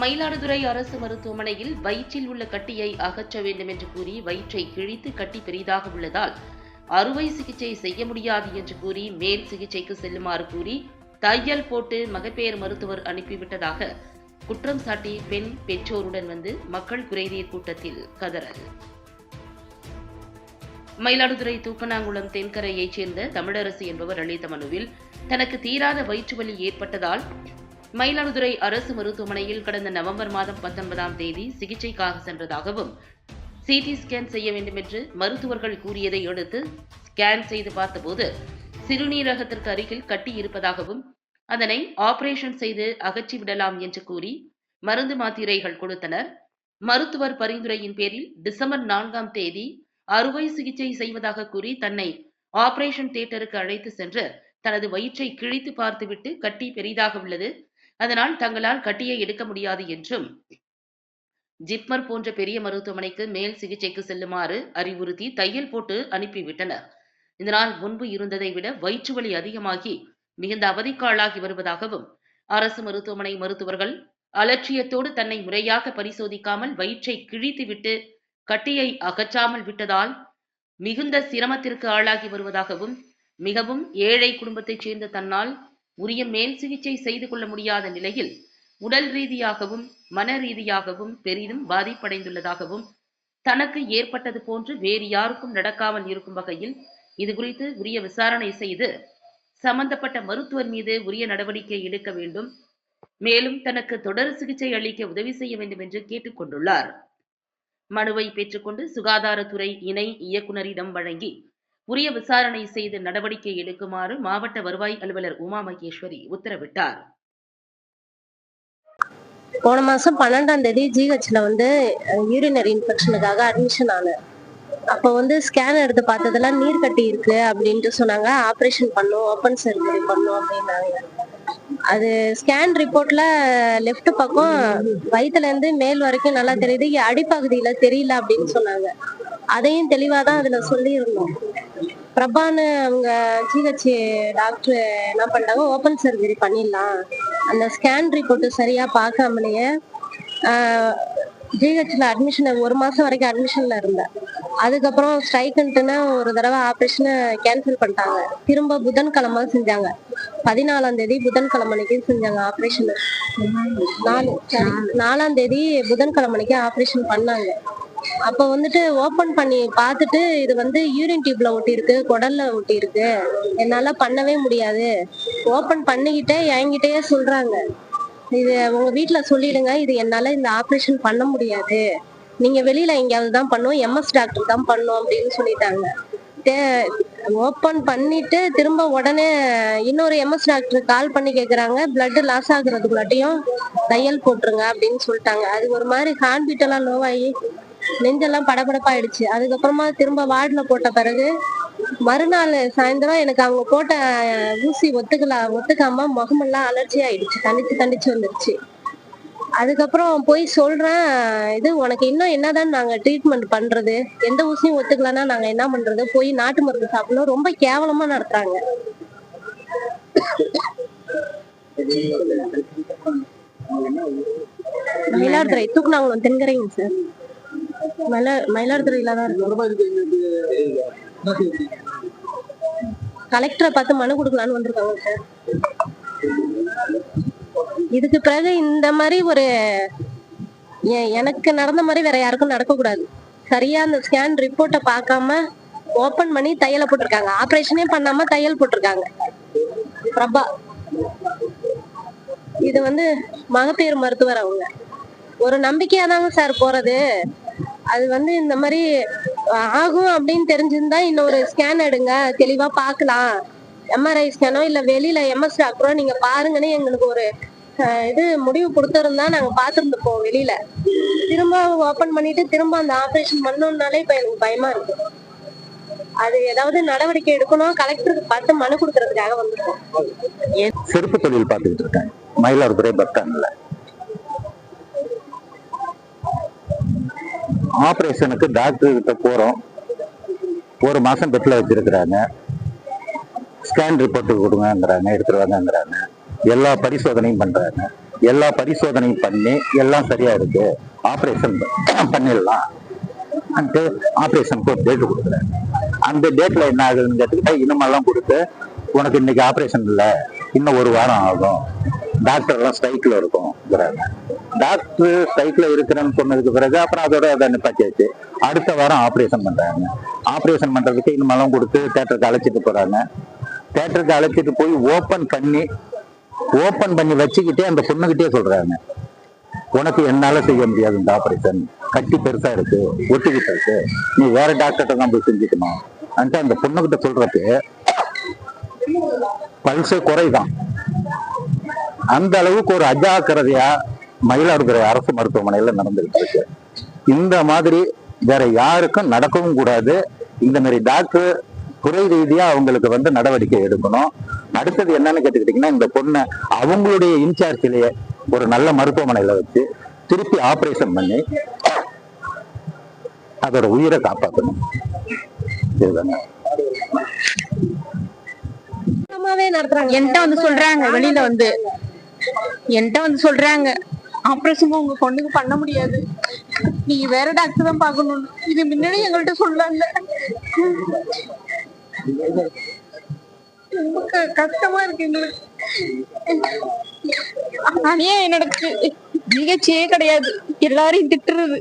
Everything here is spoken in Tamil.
மயிலாடுதுறை அரசு மருத்துவமனையில் வயிற்றில் உள்ள கட்டியை அகற்ற வேண்டும் என்று கூறி வயிற்றை கிழித்து கட்டி பெரிதாக உள்ளதால் அறுவை சிகிச்சை செய்ய முடியாது என்று கூறி மேல் சிகிச்சைக்கு செல்லுமாறு கூறி தையல் போட்டு மகப்பேறு மருத்துவர் அனுப்பிவிட்டதாக குற்றம் சாட்டி பெண் பெற்றோருடன் வந்து மக்கள் குறைதீர் கூட்டத்தில் கதறல். மயிலாடுதுறை தூக்கனாங்குளம் தென்கரையைச் சேர்ந்த தமிழரசு என்பவர் அளித்த மனுவில் தனக்கு தீராத வயிற்று வலி ஏற்பட்டதால் மயிலாடுதுறை அரசு மருத்துவமனையில் கடந்த நவம்பர் மாதம் பத்தொன்பதாம் தேதி சிகிச்சைக்காக சென்றதாகவும் சிடி ஸ்கேன் செய்ய வேண்டும் என்று மருத்துவர்கள் கூறியதை அடுத்து ஸ்கேன் செய்து பார்த்தபோது சிறுநீரகத்திற்கு அருகில் கட்டி இருப்பதாகவும் அதனை ஆபரேஷன் செய்து அகற்றி விடலாம் என்று கூறி மருந்து மாத்திரைகள் கொடுத்தனர். மருத்துவர் பரிந்துரையின் பேரில் டிசம்பர் நான்காம் தேதி அறுவை சிகிச்சை செய்வதாக கூறி தன்னை ஆபரேஷன் தியேட்டருக்கு அழைத்து சென்று தனது வயிற்றை கிழித்து பார்த்துவிட்டு கட்டி பெரிதாக உள்ளது. அதனால் தங்களால் கட்டியை எடுக்க முடியாது என்றும் ஜிப்மர் போன்ற பெரிய மருத்துவமனைக்கு மேல் சிகிச்சைக்கு செல்லுமாறு அறிவுறுத்தி தையல் போட்டு அனுப்பிவிட்டனர். இதனால் முன்பு இருந்ததை விட வயிற்று வலி அதிகமாகி மிகுந்த அவதிக்காளாகி வருவதாகவும் அரசு மருத்துவமனை மருத்துவர்கள் அலட்சியத்தோடு தன்னை முறையாக பரிசோதிக்காமல் வயிற்றை கிழித்துவிட்டு கட்டியை அகற்றாமல் விட்டதால் மிகுந்த சிரமத்திற்கு ஆளாகி வருவதாகவும் மிகவும் ஏழை குடும்பத்தைச் சேர்ந்த தன்னால் உரிய மேல் சிகிச்சை செய்து கொள்ள முடியாத நிலையில் உடல் ரீதியாகவும் மன ரீதியாகவும் பெரிதும் பாதிப்படைந்துள்ளதாகவும் தனக்கு ஏற்பட்டது போன்று வேறு யாருக்கும் நடக்காமல் இருக்கும் வகையில் இது குறித்து உரிய விசாரணை செய்து சம்பந்தப்பட்ட மருத்துவர் மீது உரிய நடவடிக்கை எடுக்க வேண்டும். மேலும் தனக்கு தொடர் சிகிச்சை அளிக்க உதவி செய்ய வேண்டும் என்று கேட்டுக்கொண்டுள்ளார் மனுவை பெற்றுக்கொண்டு சுகாதாரத்துறை இணை இயக்குனரிடம் வழங்கி உரிய விசாரணை செய்து நடவடிக்கை எடுக்குமாறு மாவட்ட வருவாய் அலுவலர் உமா மகேஸ்வரி உத்தரவிட்டார். போன மாசம் பன்னெண்டாம் தேதி ஜிஹெச்ல வந்து யூரினரி இன்ஃபெக்ஷனுக்காக அட்மிஷன் ஆனேன் அப்போ வந்து ஸ்கேன் எடுத்து பார்த்ததுல நீர் கட்டி இருக்கு அப்படின்ட்டு சொன்னாங்க. ஆப்ரேஷன் பண்ணும் ஓப்பன் சர்ஜரி பண்ணும் அப்படின்னாங்க. அது ஸ்கேன் ரிப்போர்ட்ல லெஃப்ட் பக்கம் வயிற்றுல இருந்து மேல் வரைக்கும் நல்லா தெரியுது. அடிப்பகுதியில தெரியல அப்படின்னு சொன்னாங்க. அதையும் தெளிவாதான் அதுல சொல்லியிருந்தோம். பிரபான்னு அவங்க ஜிஹெச் டாக்டர் என்ன பண்ணிட்டாங்க ஓப்பன் சர்ஜரி பண்ணிடலாம். அந்த ஸ்கேன் ரிப்போர்ட் சரியா பார்க்காமலேயே ஜிஹெச்ல அட்மிஷன் ஒரு மாசம் வரைக்கும் அட்மிஷன்ல இருந்தேன். அதுக்கப்புறம் ஸ்ட்ரைக்குன்ட்டுன்னு ஒரு தடவை ஆப்ரேஷனை கேன்சல் பண்ணிட்டாங்க. திரும்ப புதன்கிழமை செஞ்சாங்க. பதினாலாம் தேதி புதன்கிழமைக்கு செஞ்சாங்க ஆப்ரேஷன் நாலு சாரி நாலாம் தேதி புதன்கிழமைக்கு ஆப்ரேஷன் பண்ணாங்க. அப்ப வந்துட்டு ஓபன் பண்ணி பார்த்துட்டு இது வந்து யூரின் டியூப்ல ஒட்டி இருக்கு குடல்ல ஒட்டி இருக்கு என்னால பண்ணவே முடியாது. ஓபன் பண்ணிக்கிட்டே என்கிட்டயே சொல்றாங்க. இது உங்க வீட்டுல சொல்லிடுங்க. இது என்னால இந்த ஆபரேஷன் பண்ண முடியாது. நீங்க வெளியில எங்கேயாவது தான் பண்ணும் எம்எஸ் டாக்டர் தான் பண்ணும் அப்படின்னு சொல்லிட்டாங்க. ஓப்பன் பண்ணிட்டு திரும்ப உடனே இன்னொரு எம்எஸ் டாக்டர் கால் பண்ணி கேக்குறாங்க. பிளட் லாஸ் ஆகுறதுக்குள்ளாட்டியும் தையல் போட்டுருங்க அப்படின்னு சொல்லிட்டாங்க. அது ஒரு மாதிரி ஹார்ட் பீட் எல்லாம் லோவாகி நெஞ்செல்லாம் படபடப்பாயிடுச்சு. அதுக்கப்புறமா திரும்ப வார்டுல போட்ட பிறகு மறுநாள் சாயந்தரம் எனக்கு அவங்க போட்ட ஊசி ஒத்துக்கல ஒத்துக்காம முகமெல்லாம் அலர்ஜி ஆயிடுச்சு. தண்டிச்சு தண்டிச்சு வந்துருச்சு. அதுக்கப்புறம் போய் சொல்றேன் இது உனக்கு இன்னும் என்னதான் நாங்க ட்ரீட்மெண்ட் பண்றது? எந்த ஊசியும் ஒத்துக்கலன்னா நாங்க என்ன பண்றது? போய் நாட்டு மருந்து சாப்பிடணும். ரொம்ப கேவலமா நடத்துறாங்க. மயிலாடுதுறை தூக்குனாங்குளம் தென்கரைங்க சார். மயிலா மயிலாடுதுறையில தான் இருக்கு. கலெக்டரை பார்த்து மனு கொடுக்கலான்னு வந்திருக்காங்க சார் இதுக்கு பிறகு இந்த மாதிரி ஒரு எனக்கு நடந்த மாதிரி வேற யாருக்கும் நடக்கக்கூடாது. சரியா அந்த ஸ்கேன் ரிப்போர்ட்டை பார்க்காம ஓபன் பண்ணி தையலை போட்டிருக்காங்க. ஆபரேஷனே பண்ணாம தையல் போட்டிருக்காங்க. பிரபா. இது வந்து மகப்பேறு மருத்துவர் அவங்க. ஒரு நம்பிக்கையா தாங்க சார் போறது. அது வந்து இந்த மாதிரி ஆகும் அப்படின்னு தெரிஞ்சிருந்தா இன்னொரு ஸ்கேன் எடுங்க. தெளிவா பார்க்கலாம் எம்ஆர்ஐ ஸ்கேனோ இல்ல வெளியில எம்எஸ் டாக்டரோ நீங்க பாருங்கன்னு எங்களுக்கு ஒரு இது முடிவு கொடுத்துருந்தா நாங்க பார்த்துருந்துப்போம் வெளியில. திரும்ப ஓபன் பண்ணிட்டு திரும்ப அந்த ஆபரேஷன் பண்ணோம்னாலே இப்ப எனக்கு பயமா இருக்கு. அது ஏதாவது நடவடிக்கை எடுக்கணும் கலெக்டருக்கு பார்த்து மனு கொடுக்கறதுக்காக வந்திருக்கோம். செருப்பு தொழில் பார்த்துக்கிட்டு இருக்கேன். மயிலாடுதுறை பஸ் ஸ்டாண்ட்ல. ஆப்ரேஷனுக்கு டாக்டர் கிட்ட போகிறோம் ஒரு மாதம் பெட்டில் வச்சுருக்கிறாங்க. ஸ்கேன் ரிப்போர்ட்டு கொடுங்கங்கிறாங்க எடுத்துகிட்டு வாங்கங்கிறாங்க எல்லா பரிசோதனையும் பண்ணுறாங்க எல்லா பரிசோதனையும் பண்ணி எல்லாம் சரியாக இருக்கு. ஆப்ரேஷன் பண்ணிடலாம். அன்ட்டு ஆப்ரேஷனுக்கு ஒரு டேட்டு கொடுக்குறாங்க. அந்த டேட்டில் என்ன ஆகுதுன்னு கேட்டுக்கிட்டா இனிமெல்லாம் கொடுத்து உனக்கு இன்னைக்கு ஆப்ரேஷன் இல்லை. இன்னும் ஒரு வாரம் ஆகும். டாக்டர் எல்லாம் ஸ்ட்ரைக்ல இருக்கும்ங்கிறாங்க டாக்டர் ஸ்ட்ரைக்ல இருக்கிறேன்னு சொன்னதுக்கு பிறகு அப்புறம் அதோட அதை நிப்பாச்சாச்சு அடுத்த வாரம் ஆபரேஷன் பண்றாங்க. ஆப்ரேஷன் பண்றதுக்கு மலம் கொடுத்து தேட்டருக்கு அழைச்சிட்டு போறாங்க. தேட்டருக்கு அழைச்சிட்டு போய் ஓப்பன் பண்ணி ஓப்பன் பண்ணி வச்சுக்கிட்டே அந்த பொண்ணுகிட்டே சொல்றாங்க. உனக்கு என்னால செய்ய முடியாது இந்த ஆபரேஷன் கட்டி பெருசா இருக்கு ஒட்டிக்கிட்டு இருக்கு. நீ வேற டாக்டர்கிட்ட தான் போய் செஞ்சுக்கணும். அந்த பொண்ணுகிட்ட சொல்றப்ப பல்சே குறைதான். அந்த அளவுக்கு ஒரு அஜாக்கிரதையா மயிலாடுதுறை அரசு மருத்துவமனையில நடந்துகிட்டு இருக்கு இந்த மாதிரி வேற யாருக்கும் நடக்கவும் கூடாது. இந்த மாதிரி டாக்டர் துறை ரீதியா அவங்களுக்கு வந்து நடவடிக்கை எடுக்கணும். அடுத்தது என்னன்னு கேட்டுக்கிட்டீங்கன்னா இந்த பொண்ணை அவங்களுடைய இன்சார்ஜிலேயே ஒரு நல்ல மருத்துவமனையில வச்சு திருப்பி ஆபரேஷன் பண்ணி அதோட உயிரை காப்பாற்றணும் இதுதானே நடத்துறாங்க. என்கிட்ட வந்து சொல்றாங்க வெளியில வந்து. என்கிட்ட வந்து சொல்றாங்க. ஆப்ரேஷன் உங்க பொண்ணுக்கு பண்ண முடியாது. நீங்க வேற டாக்டர் தான் பாக்கணும்னு இது முன்னாடி எங்கள்கிட்ட சொல்லாங்க. ரொம்ப கஷ்டமா இருக்கு எங்களுக்கு. அநியாயம் நடக்குது. நிகழ்ச்சியே கிடையாது. எல்லாரையும் திட்டுறது.